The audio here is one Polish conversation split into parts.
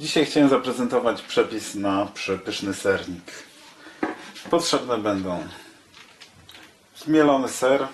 Dzisiaj chciałem zaprezentować przepis na przepyszny sernik. Potrzebne będą zmielony ser.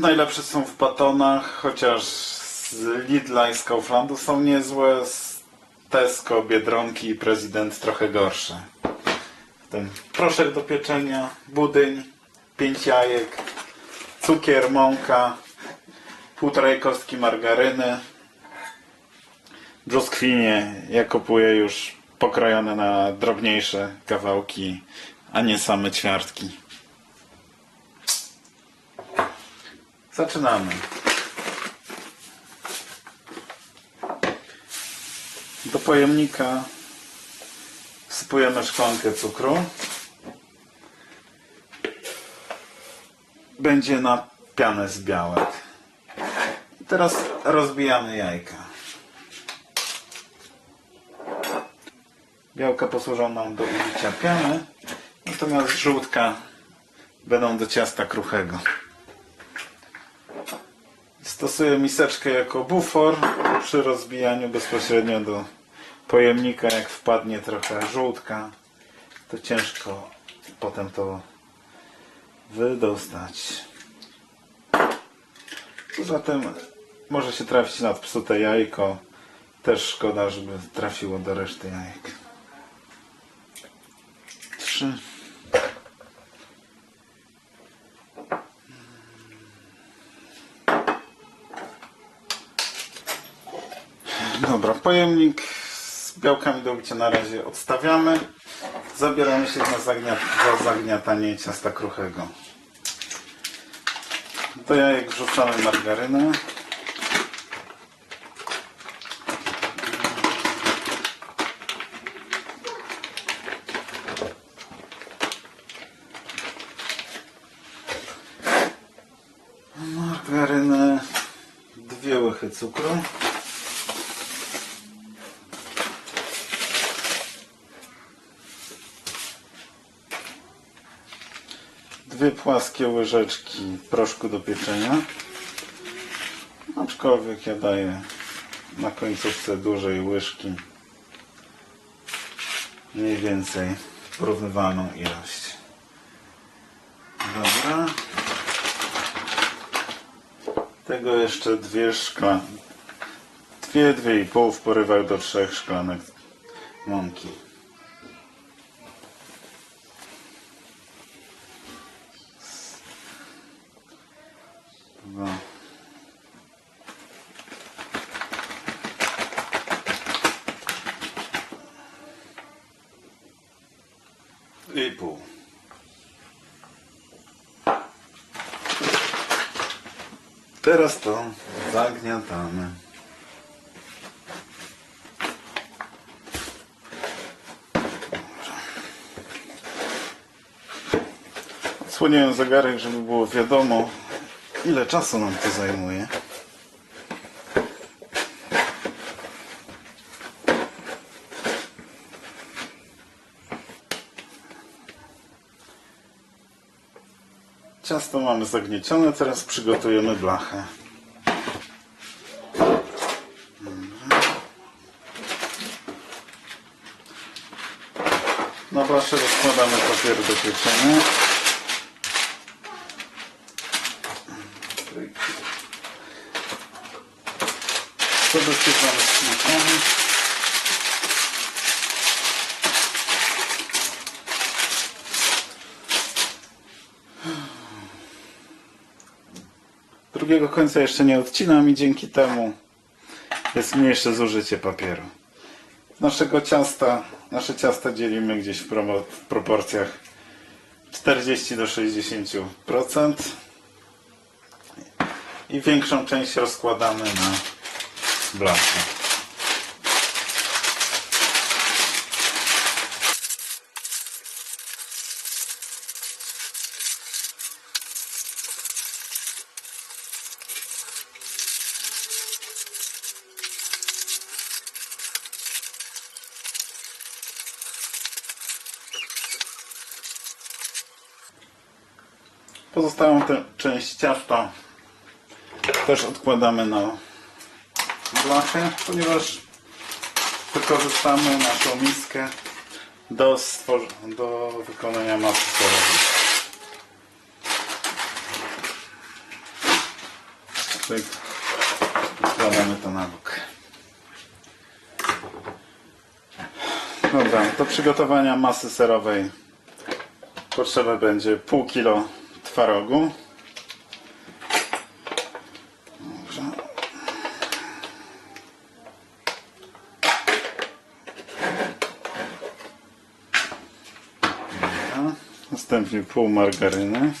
Najlepsze są w batonach, chociaż z Lidla i z Kauflandu są niezłe. Z Tesco, Biedronki i Prezydent trochę gorsze. Ten proszek do pieczenia, budyń, 5 jajek, cukier, mąka, półtorej kostki margaryny, brzoskwinie ja kupuję już pokrojone na drobniejsze kawałki, a nie same ćwiartki. Zaczynamy. Do pojemnika wsypujemy szklankę cukru. Będzie na pianę z białek. Teraz rozbijamy jajka. Białka posłużą nam do ubicia piany, natomiast żółtka będą do ciasta kruchego. Stosuję miseczkę jako bufor przy rozbijaniu bezpośrednio do pojemnika. Jak wpadnie trochę żółtka, to ciężko potem to wydostać. Poza tym może się trafić nadpsute jajko. Też szkoda, żeby trafiło do reszty jajek. Trzy. Dobra, pojemnik z białkami do ubicia na razie odstawiamy. Zabieramy się na zagniat za zagniatanie ciasta kruchego. Do jajek wrzucamy margarynę. Margarynę, dwie łychy cukru. Dwie płaskie łyżeczki proszku do pieczenia. Aczkolwiek ja daję na końcówce dużej łyżki mniej więcej porównywalną ilość. Dobra. Tego jeszcze dwie szklanki. Dwie, dwie i pół w porywach do trzech szklanek mąki. Dwa. I pół. Teraz to zagniatamy. Odsłoniłem zegarek, żeby było wiadomo, ile czasu nam to zajmuje. Ciasto mamy zagniecione, teraz przygotujemy blachę. Na blasze rozkładamy papier do pieczenia. Zabezpieczamy smakami. Drugiego końca jeszcze nie odcinam i dzięki temu jest mniejsze zużycie papieru. Naszego ciasta, nasze ciasta dzielimy gdzieś w, w proporcjach 40 do 60% i większą część rozkładamy na blachę. Pozostałą tę część ciasta też odkładamy na blachę, ponieważ wykorzystamy naszą miskę do, do wykonania masy serowej. Cyk. Wkładamy to na bok. Dobra, do przygotowania masy serowej potrzeba będzie pół kilo twarogu. Dobrze. Następnie pół margaryny.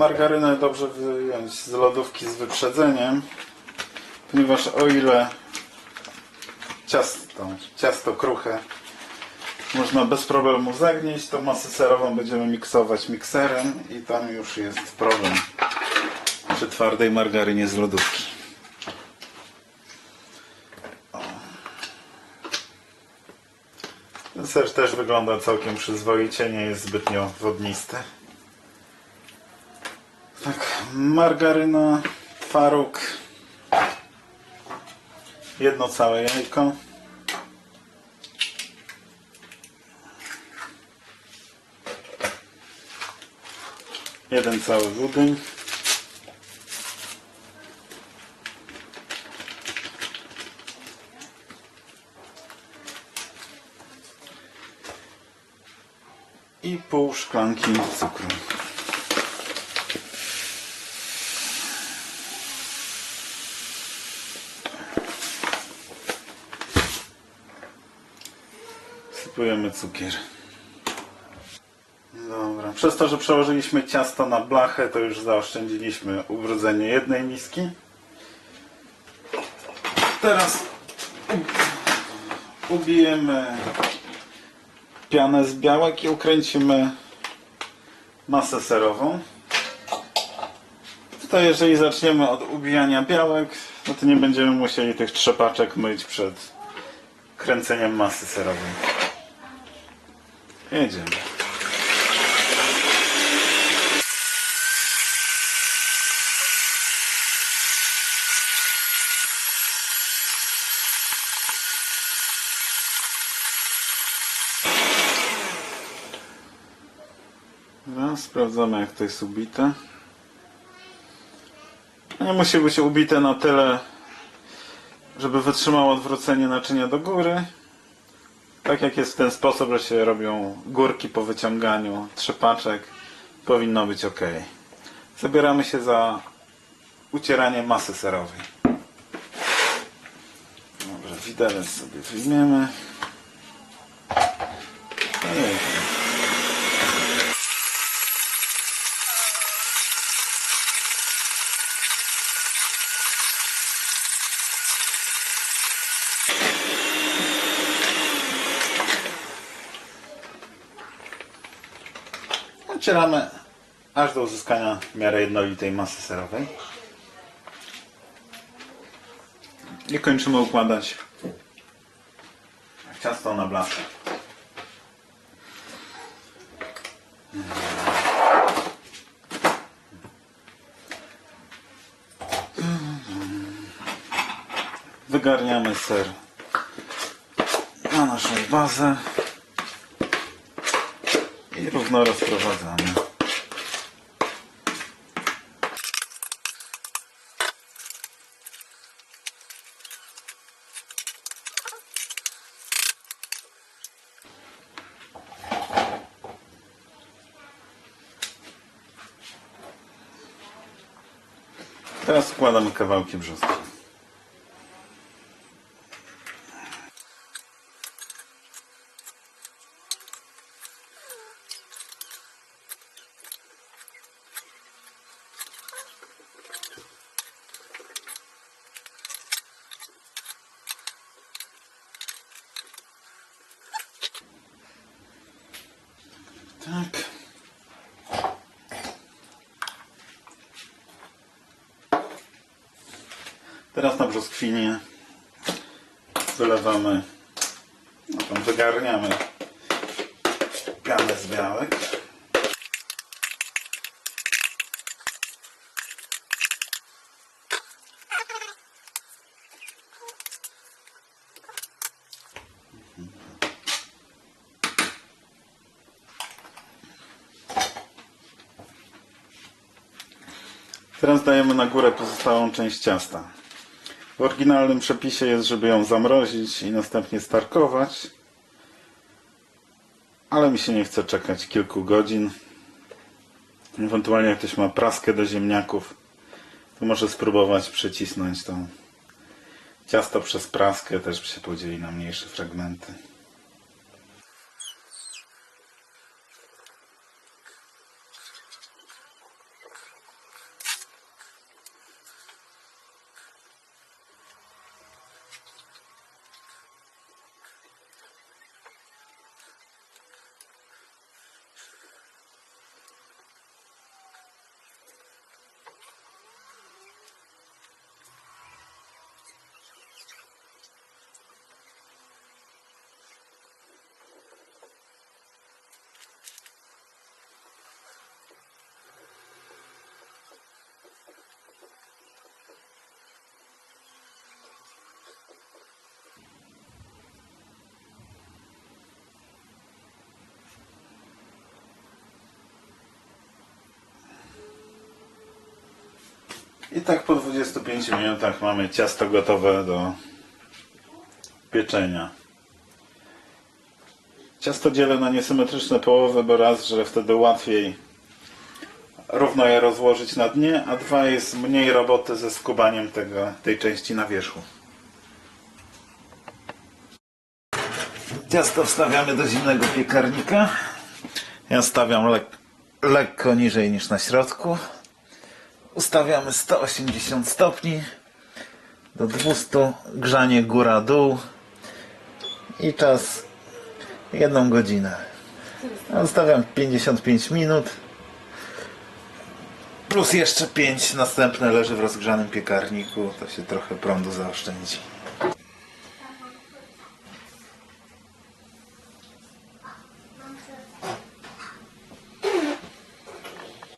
Margarynę dobrze wyjąć z lodówki z wyprzedzeniem, ponieważ o ile ciasto, ciasto kruche można bez problemu zagnieść, to masę serową będziemy miksować mikserem i tam już jest problem przy twardej margarynie z lodówki. Ser też wygląda całkiem przyzwoicie, nie jest zbytnio wodnisty. Margaryna, twaróg, jedno całe jajko. Jeden cały budyń. I pół szklanki cukru. Sypujemy cukier. Dobra. Przez to, że przełożyliśmy ciasto na blachę, to już zaoszczędziliśmy ubrudzenie jednej miski. Teraz ubijemy pianę z białek i ukręcimy masę serową. To jeżeli zaczniemy od ubijania białek, no to nie będziemy musieli tych trzepaczek myć przed kręceniem masy serowej. Jedziemy. Dobra, sprawdzamy jak to jest ubite. Nie musi być ubite na tyle, żeby wytrzymało odwrócenie naczynia do góry. Tak jak jest w ten sposób, że się robią górki po wyciąganiu trzepaczek, powinno być ok. Zabieramy się za ucieranie masy serowej. Dobrze, widelec sobie wyjmiemy. Ocieramy aż do uzyskania w miarę jednolitej masy serowej. I kończymy układać ciasto na blachę. Wygarniamy ser na naszą bazę i równo rozprowadzamy. Teraz wkładamy kawałki brzostki. Teraz na brzoskwinie wylewamy, no tam wygarniamy kawę z białek. Teraz dajemy na górę pozostałą część ciasta. W oryginalnym przepisie jest, żeby ją zamrozić i następnie starkować. Ale mi się nie chce czekać kilku godzin. Ewentualnie jak ktoś ma praskę do ziemniaków, to może spróbować przycisnąć to ciasto przez praskę, też się podzieli na mniejsze fragmenty. I tak po 25 minutach mamy ciasto gotowe do pieczenia. Ciasto dzielę na niesymetryczne połowy, bo raz, że wtedy łatwiej równo je rozłożyć na dnie, a dwa jest mniej roboty ze skubaniem tego, tej części na wierzchu. Ciasto wstawiamy do zimnego piekarnika. Ja stawiam lek- lekko niżej niż na środku. Ustawiamy 180 stopni. Do 200 grzanie góra-dół. I czas jedną godzinę. Ustawiam 55 minut. Plus jeszcze 5 następne leży w rozgrzanym piekarniku, to się trochę prądu zaoszczędzi.